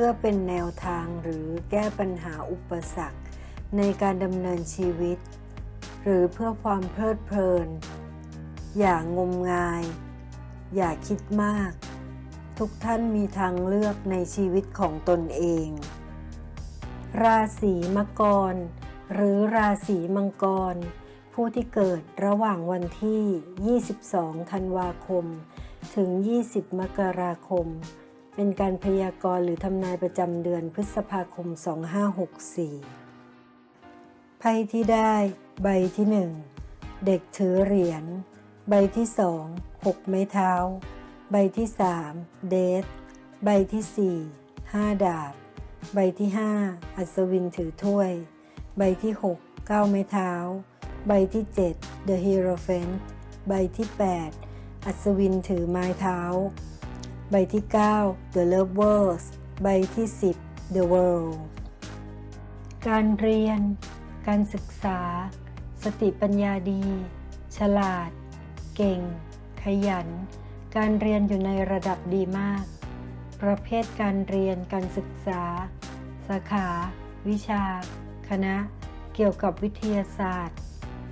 พื่อเป็นแนวทางหรือแก้ปัญหาอุปสรรค ในการดำเนินชีวิต หรือเพื่อความเพลิดเพลิน อย่างงมงาย อย่าคิดมาก ทุกท่านมีทางเลือกในชีวิตของตนเอง ราศีมกร หรือราศีมังกร ผู้ที่เกิดระหว่างวันที่ 22 ธันวาคม ถึง 20 มกราคม เป็นการพยากรณ์หรือทำนายประจำเดือนพฤษภาคม 2564 ไพ่ที่ได้ ใบที่ 1 เด็กถือเหรียญ ใบที่2 6 ไม้เท้า ใบที่ 3 เดท ใบที่ 4 5 ดาบ ใบที่ 5 อัศวินถือถ้วย ใบที่ 6 9 ไม้เท้า ใบที่ 7 The Hierophant ใบที่ 8 อัศวินถือไม้เท้า ใบที่ 9 The Lovers ใบที่ 10 The World การเรียน การศึกษา สติปัญญาดี ฉลาด เก่ง ขยัน การเรียนอยู่ในระดับดีมาก ประเภทการเรียนการศึกษา สาขา วิชา คณะ เกี่ยวกับวิทยาศาสตร์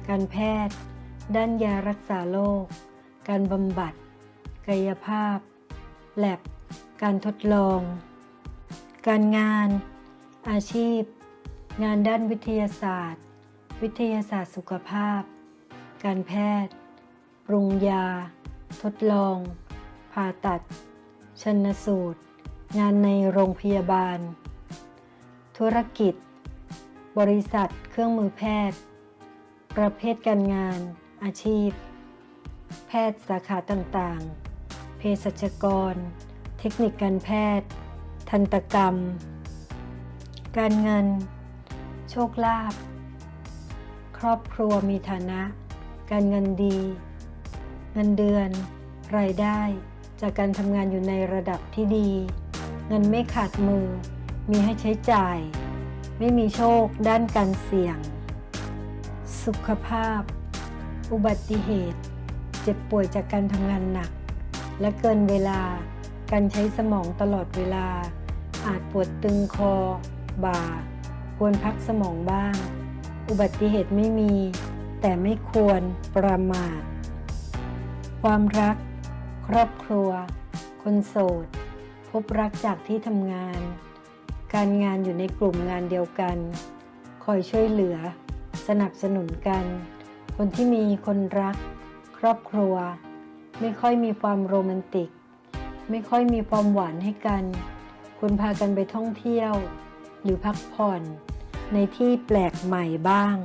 การแพทย์ ด้านยารักษาโรค การบำบัด กายภาพ แลบการทดลอง การงาน อาชีพ งานด้านวิทยาศาสตร์ วิทยาศาสตร์สุขภาพ การแพทย์ ปรุงยา ทดลอง ผ่าตัด ชันสูตร งานในโรงพยาบาล ธุรกิจ บริษัท เครื่องมือแพทย์ ประเภทการงาน อาชีพ แพทย์สาขาต่างๆ สัชกร เทคนิคการแพทย์ ทันตกรรม การเงิน โชคลาภ ครอบครัวมีฐานะ การเงินดี เงินเดือน รายได้ จากการทำงานอยู่ในระดับที่ดี เงินไม่ขาดมือ มีให้ใช้จ่าย ไม่มีโชคด้านการเสี่ยง สุขภาพ อุบัติเหตุ เจ็บป่วยจากการทำงานหนัก และเกินเวลา การใช้สมองตลอดเวลา อาจปวดตึงคอ บ่า ควรพักสมองบ้าง อุบัติเหตุไม่มี แต่ไม่ควรประมาท ความรัก ครอบครัว คนโสด พบรักจากที่ทำงาน การงานอยู่ในกลุ่มงานเดียวกัน คอยช่วยเหลือ สนับสนุนกัน คนที่มีคนรัก ครอบครัว ไม่ค่อยมีความโรแมนติก ไม่ค่อยมีความหวานให้กัน คุณพากันไปท่องเที่ยว หรือพักผ่อน ในที่แปลกใหม่บ้าง